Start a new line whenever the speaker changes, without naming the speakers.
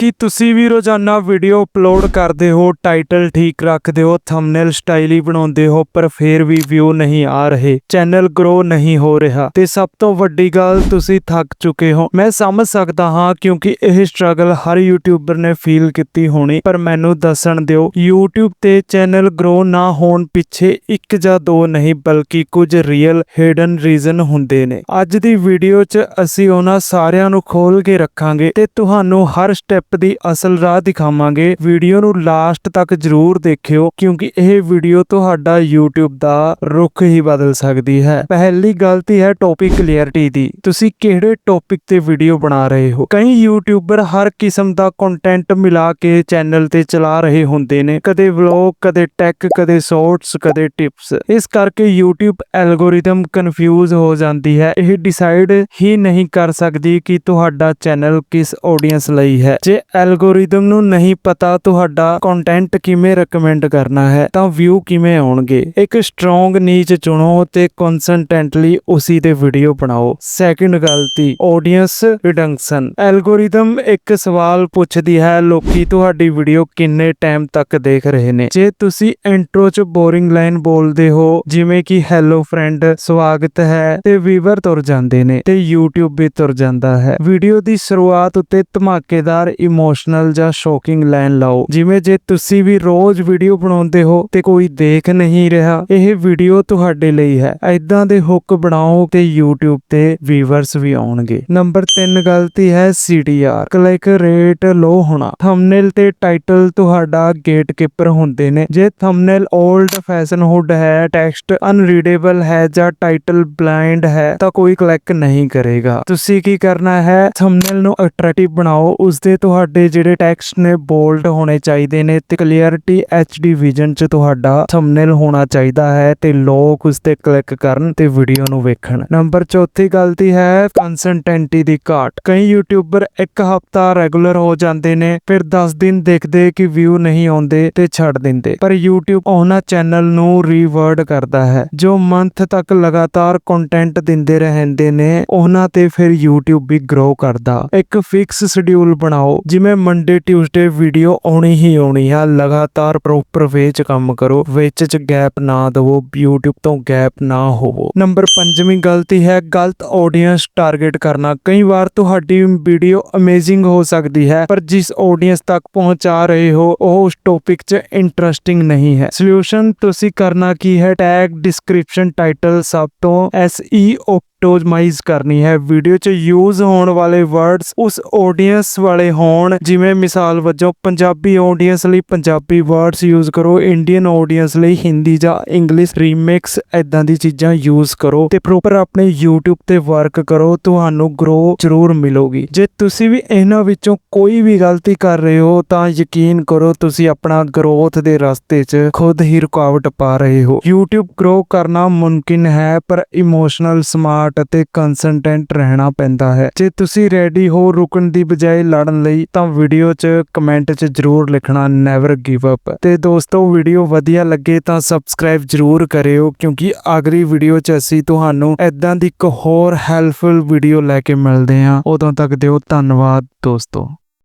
ਕੀ ਤੁਸੀਂ ਵੀ ਰੋਜ਼ਾਨਾ video upload ਕਰਦੇ ਹੋ, ਟਾਈਟਲ ਠੀਕ ਰੱਖਦੇ ਹੋ ਥੰਬਨੇਲ ਸਟਾਈਲੀ ਬਣਾਉਂਦੇ ਹੋ, ਪਰ ਫੇਰ ਵੀ ਵਿਊ ਨਹੀਂ ਆ ਰਹੇ, ਚੈਨਲ ਗਰੋ ਨਹੀਂ ਹੋ ਰਿਹਾ। ਤੇ ਸਭ ਤੋਂ ਵੱਡੀ ਗੱਲ, ਤੁਸੀਂ ਥੱਕ ਚੁੱਕੇ ਹੋ। ਮੈਂ ਸਮਝ ਸਕਦਾ ਹਾਂ ਕਿਉਂਕਿ ਇਹ ਸਟਰਗਲ ਹਰ ਯੂਟਿਊਬਰ ਨੇ ਫੀਲ ਕੀਤੀ ਹੋਣੀ, ਪਰ ਮੈਨੂੰ ਦੱਸਣ ਦਿਓ, YouTube ਤੇ ਚੈਨਲ ਗਰੋ ਨਾ ਹੋਣ ਪਿੱਛੇ ਇੱਕ ਜਾਂ ਦੋ ਨਹੀਂ, ਬਲਕਿ ਕੁਝ ਰੀਅਲ ਹਿਡਨ ਰੀਜ਼ਨ ਹੁੰਦੇ ਨੇ। ਅੱਜ ਦੀ ਵੀਡੀਓ 'ਚ ਅਸੀਂ ਉਹਨਾਂ ਸਾਰਿਆਂ ਨੂੰ ਖੋਲ ਕੇ ਰੱਖਾਂਗੇ ਤੇ ਤੁਹਾਨੂੰ ਹਰ ਸਟੈਪ ਦੀ ਅਸਲ ਰਾਹ ਦਿਖਾਵਾਂਗੇ। ਵੀਡੀਓ ਨੂੰ ਲਾਸਟ ਤੱਕ ਜਰੂਰ ਦੇਖਿਓ, ਕਿਉਂਕਿ ਇਹ ਵੀਡੀਓ ਤੁਹਾਡਾ YouTube ਦਾ ਰੁਖ ਹੀ ਬਦਲ ਸਕਦੀ ਹੈ। ਪਹਿਲੀ ਗਲਤੀ ਹੈ ਟੌਪਿਕ ਕਲੀਅਰਿਟੀ ਦੀ। ਤੁਸੀਂ ਕਿਹੜੇ ਟੌਪਿਕ ਤੇ ਵੀਡੀਓ ਬਣਾ ਰਹੇ ਹੋ? ਕਈ ਯੂਟਿਊਬਰ ਹਰ ਕਿਸਮ ਦਾ ਕੰਟੈਂਟ ਮਿਲਾ ਕੇ ਚੈਨਲ ਤੇ ਚਲਾ ਰਹੇ ਹੁੰਦੇ ਨੇ। ਕਦੇ ਵਲੌਗ ਕਦੇ ਟੈਕ ਕਦੇ ਸ਼ਾਰਟਸ ਕਦੇ ਟਿਪਸ ਇਸ ਕਰਕੇ YouTube ਐਲਗੋਰਿਦਮ ਕਨਫਿਊਜ਼ ਹੋ ਜਾਂਦੀ ਹੈ। ਇਹ ਡਿਸਾਈਡ ਹੀ ਨਹੀਂ ਕਰ ਸਕਦੀ ਕਿ ਤੁਹਾਡਾ ਚੈਨਲ ਕਿਸ ਆਡੀਅנס ਲਈ ਹੈ। ਜੇ ਜੇ ਐਲਗੋਰਿਦਮ ਨੂੰ ਨਹੀਂ ਪਤਾ ਤੁਹਾਡਾ ਕੰਟੈਂਟ ਕਿਵੇਂ ਰეკਮੈਂਡ ਕਰਨਾ ਹੈ, ਤਾਂ ਵਿਊ ਕਿਵੇਂ ਆਉਣਗੇ? ਇੱਕ ਸਟਰੋਂਗ ਨੀਚ ਚੁਣੋ ਤੇ ਕਨਸੈਂਟੈਂਟਲੀ ਉਸੇ ਤੇ ਵੀਡੀਓ ਬਣਾਓ। ਸੈਕਿੰਡ ਗਲਤੀ ਆਡੀਅנס ਰਿਡਕਸ਼ਨ ਐਲਗੋਰਿਦਮ ਇੱਕ ਸਵਾਲ ਪੁੱਛਦੀ ਹੈ, ਲੋਕੀ ਤੁਹਾਡੀ ਵੀਡੀਓ ਕਿੰਨੇ ਟਾਈਮ ਤੱਕ ਦੇਖ ਰਹੇ ਨੇ? ਜੇ ਤੁਸੀਂ ਇੰਟਰੋ 'ਚ ਬੋਰਿੰਗ ਲਾਈਨ ਬੋਲਦੇ ਹੋ, ਜਿਵੇਂ ਕਿ ਹੈਲੋ ਫਰੈਂਡ ਸਵਾਗਤ ਹੈ, ਤੇ ਵੀਵਰ ਤੁਰ ਜਾਂਦੇ ਨੇ ਤੇ YouTube ਵੀ ਤੁਰ ਜਾਂਦਾ ਹੈ। ਵੀਡੀਓ ਦੀ ਸ਼ੁਰੂਆਤ ਉੱਤੇ ਧਮਾਕੇਦਾਰ ਇਮੋਸ਼ਨਲ ਜਾਂ ਸ਼ੌਕਿੰਗ ਲਾਈਨ ਲਾਓ। ਜਿਵੇਂ ਜੇ ਤੁਸੀਂ ਵੀ ਰੋਜ਼ ਵੀਡੀਓ ਬਣਾਉਂਦੇ ਹੋ ਤੇ ਕੋਈ ਦੇਖ ਨਹੀਂ ਰਿਹਾ, ਇਹ ਵੀਡੀਓ ਤੁਹਾਡੇ ਲਈ ਹੈ। ਐਦਾਂ ਦੇ ਹੁੱਕ ਬਣਾਓ ਤੇ YouTube ਤੇ ਵੀਵਰਸ ਵੀ ਆਉਣਗੇ। ਨੰਬਰ 3 ਗਲਤੀ ਹੈ CTR ਕਲਿੱਕ ਰੇਟ ਲੋ ਹੋਣਾ। ਥੰਬਨੇਲ ਤੇ ਟਾਈਟਲ ਤੁਹਾਡਾ ਗੇਟਕੀਪਰ ਹੁੰਦੇ ਨੇ। ਜੇ ਥੰਬਨੇਲ 올ਡ ਫੈਸ਼ਨ ਹੁੱਡ ਹੈ ਟੈਕਸਟ ਅਨਰੀਡੇਬਲ ਹੈ ਜਾਂ ਟਾਈਟਲ ਬਲਾਈਂਡ ਹੈ, ਤਾਂ ਕੋਈ ਕਲਿੱਕ ਨਹੀਂ ਕਰੇਗਾ। ਤੁਸੀਂ ਕੀ ਕਰਨਾ ਹੈ? ਥੰਬਨੇਲ ਨੂੰ ਅਟਰੈਕਟਿਵ ਬਣਾਓ। ਉਸਦੇ ਤੁਹਾਡੇ ਤੁਹਾਡੇ ਜਿਹੜੇ ਟੈਕਸਟ ਨੇ ਬੋਲਡ ਹੋਣੇ ਚਾਹੀਦੇ ਨੇ ਤੇ ਕਲੀਅਰਿਟੀ HD ਵਿਜ਼ਨ ਚ ਤੁਹਾਡਾ ਥੰਬਨੇਲ ਹੋਣਾ ਚਾਹੀਦਾ ਹੈ ਤੇ ਲੋਕ ਉਸ ਤੇ ਕਲਿੱਕ ਕਰਨ ਤੇ ਵੀਡੀਓ ਨੂੰ ਵੇਖਣ। ਨੰਬਰ ਚੌਥੀ ਗਲਤੀ ਹੈ ਕੰਸਿਸਟੈਂਟੀ ਦੀ ਘਾਟ। ਕਈ ਯੂਟਿਊਬਰ ਇੱਕ ਹਫਤਾ ਰੈਗੂਲਰ ਹੋ ਜਾਂਦੇ ਨੇ, ਫਿਰ 10 ਦਿਨ ਦੇਖਦੇ ਕਿ ਵਿਊ ਨਹੀਂ ਆਉਂਦੇ ਤੇ ਛੱਡ ਦਿੰਦੇ। ਪਰ YouTube ਉਹਨਾਂ ਚੈਨਲ ਨੂੰ ਰੀਵਰਡ ਕਰਦਾ ਹੈ, ਜੋ ਮੰਥ ਤੱਕ ਲਗਾਤਾਰ ਕੰਟੈਂਟ ਦਿੰਦੇ ਰਹਿੰਦੇ ਨੇ, ਉਹਨਾਂ ਤੇ ਫਿਰ YouTube ਵੀ ਗਰੋ ਕਰਦਾ। ਇੱਕ ਫਿਕਸ ਸ਼ਡਿਊਲ ਬਣਾਓ ਜਿਵੇਂ ਮੰਡੇ ਟਿਊਸਡੇ ਵੀਡੀਓ ਆਉਣੀ ਹੀ ਆਉਣੀ ਆ, ਲਗਾਤਾਰ ਪ੍ਰੋਪਰ ਵੇ ਕੰਮ ਕਰੋ, ਵਿੱਚ 'ਚ ਗੈਪ ਨਾ ਦਿਵੋ, YouTube ਤੋਂ ਗੈਪ ਨਾ ਹੋਵੋ। ਨੰਬਰ 5ਵੀਂ ਗਲਤੀ ਹੈ, ਗਲਤ ਆਡੀਅנס ਟਾਰਗੇਟ ਕਰਨਾ। ਕਈ ਵਾਰ ਤੁਹਾਡੀ ਵੀਡੀਓ ਅਮੇਜ਼ਿੰਗ ਹੋ ਸਕਦੀ ਹੈ, ਪਰ ਜਿਸ ਆਡੀਅנס ਤੱਕ ਪਹੁੰਚਾ ਰਹੇ ਹੋ, ਉਹ ਉਸ ਟੋਪਿਕ 'ਚ ਇੰਟਰਸਟਿੰਗ ਨਹੀਂ ਹੈ। ਸੋਲੂਸ਼ਨ ਤੁਸੀਂ ਕਰਨਾ ਕੀ ਹੈ? ਟੈਗ ਡਿਸਕ੍ਰਿਪਸ਼ਨ ਟਾਈਟਲ ਸਭ ਤੋਂ SEO ਕੈਪਟੋਮਾਈਜ਼ ਕਰਨੀ ਹੈ। ਵੀਡੀਓ 'ਚ ਯੂਜ਼ ਹੋਣ ਵਾਲੇ ਵਰਡਸ ਉਸ ਆਡੀਅנס ਵਾਲੇ ਹੋਣ। ਜਿਵੇਂ ਮਿਸਾਲ ਵਜੋਂ ਪੰਜਾਬੀ ਆਡੀਅנס ਲਈ ਪੰਜਾਬੀ ਵਰਡਸ ਯੂਜ਼ ਕਰੋ ਇੰਡੀਅਨ ਆਡੀਅנס ਲਈ ਹਿੰਦੀ ਜਾਂ ਇੰਗਲਿਸ਼ ਰੀਮਿਕਸ ਐਦਾਂ ਦੀ ਚੀਜ਼ਾਂ ਯੂਜ਼ ਕਰੋ ਤੇ ਪ੍ਰੋਪਰ ਆਪਣੇ YouTube ਤੇ ਵਰਕ ਕਰੋ, ਤੁਹਾਨੂੰ ਗਰੋ ਜ਼ਰੂਰ ਮਿਲੋਗੀ। ਜੇ ਤੁਸੀਂ ਵੀ ਇਹਨਾਂ ਵਿੱਚੋਂ ਕੋਈ ਵੀ ਗਲਤੀ ਕਰ ਰਹੇ ਹੋ, ਤਾਂ ਯਕੀਨ ਕਰੋ ਤੁਸੀਂ ਆਪਣਾ ਗਰੋਥ ਦੇ ਰਸਤੇ 'ਚ ਖੁਦ ਹੀ ਰੁਕਾਵਟ ਪਾ ਰਹੇ ਹੋ। YouTube ਗਰੋ ਕਰਨਾ ਮੁਮਕਿਨ ਹੈ, ਪਰ ਇਮੋਸ਼ਨਲ ਸਮਾਰਟ ਅਤੇ ਕੰਸਟੈਂਟ ਰਹਿਣਾ ਪੈਂਦਾ ਹੈ। ਜੇ ਤੁਸੀਂ ਰੈਡੀ ਹੋ ਰੁਕਣ ਦੀ ਬਜਾਏ ਲੜਨ ਲਈ, ਤਾਂ ਵੀਡੀਓ 'ਚ ਕਮੈਂਟ 'ਚ ਜ਼ਰੂਰ ਲਿਖਣਾ ਨੈਵਰ ਗਿਵ ਅਪ ਤੇ ਦੋਸਤੋ ਵੀਡੀਓ ਵਧੀਆ ਲੱਗੇ ਤਾਂ ਸਬਸਕ੍ਰਾਈਬ ਜ਼ਰੂਰ ਕਰਿਓ, ਕਿਉਂਕਿ ਅਗਲੀ ਵੀਡੀਓ 'ਚ ਅਸੀਂ ਤੁਹਾਨੂੰ ਐਦਾਂ ਦੀ ਇੱਕ ਹੋਰ ਹੈਲਪਫੁਲ ਵੀਡੀਓ ਲੈ ਕੇ ਮਿਲਦੇ ਹਾਂ। ਉਦੋਂ ਤੱਕ ਦਿਓ ਧੰਨਵਾਦ, ਦੋਸਤੋ।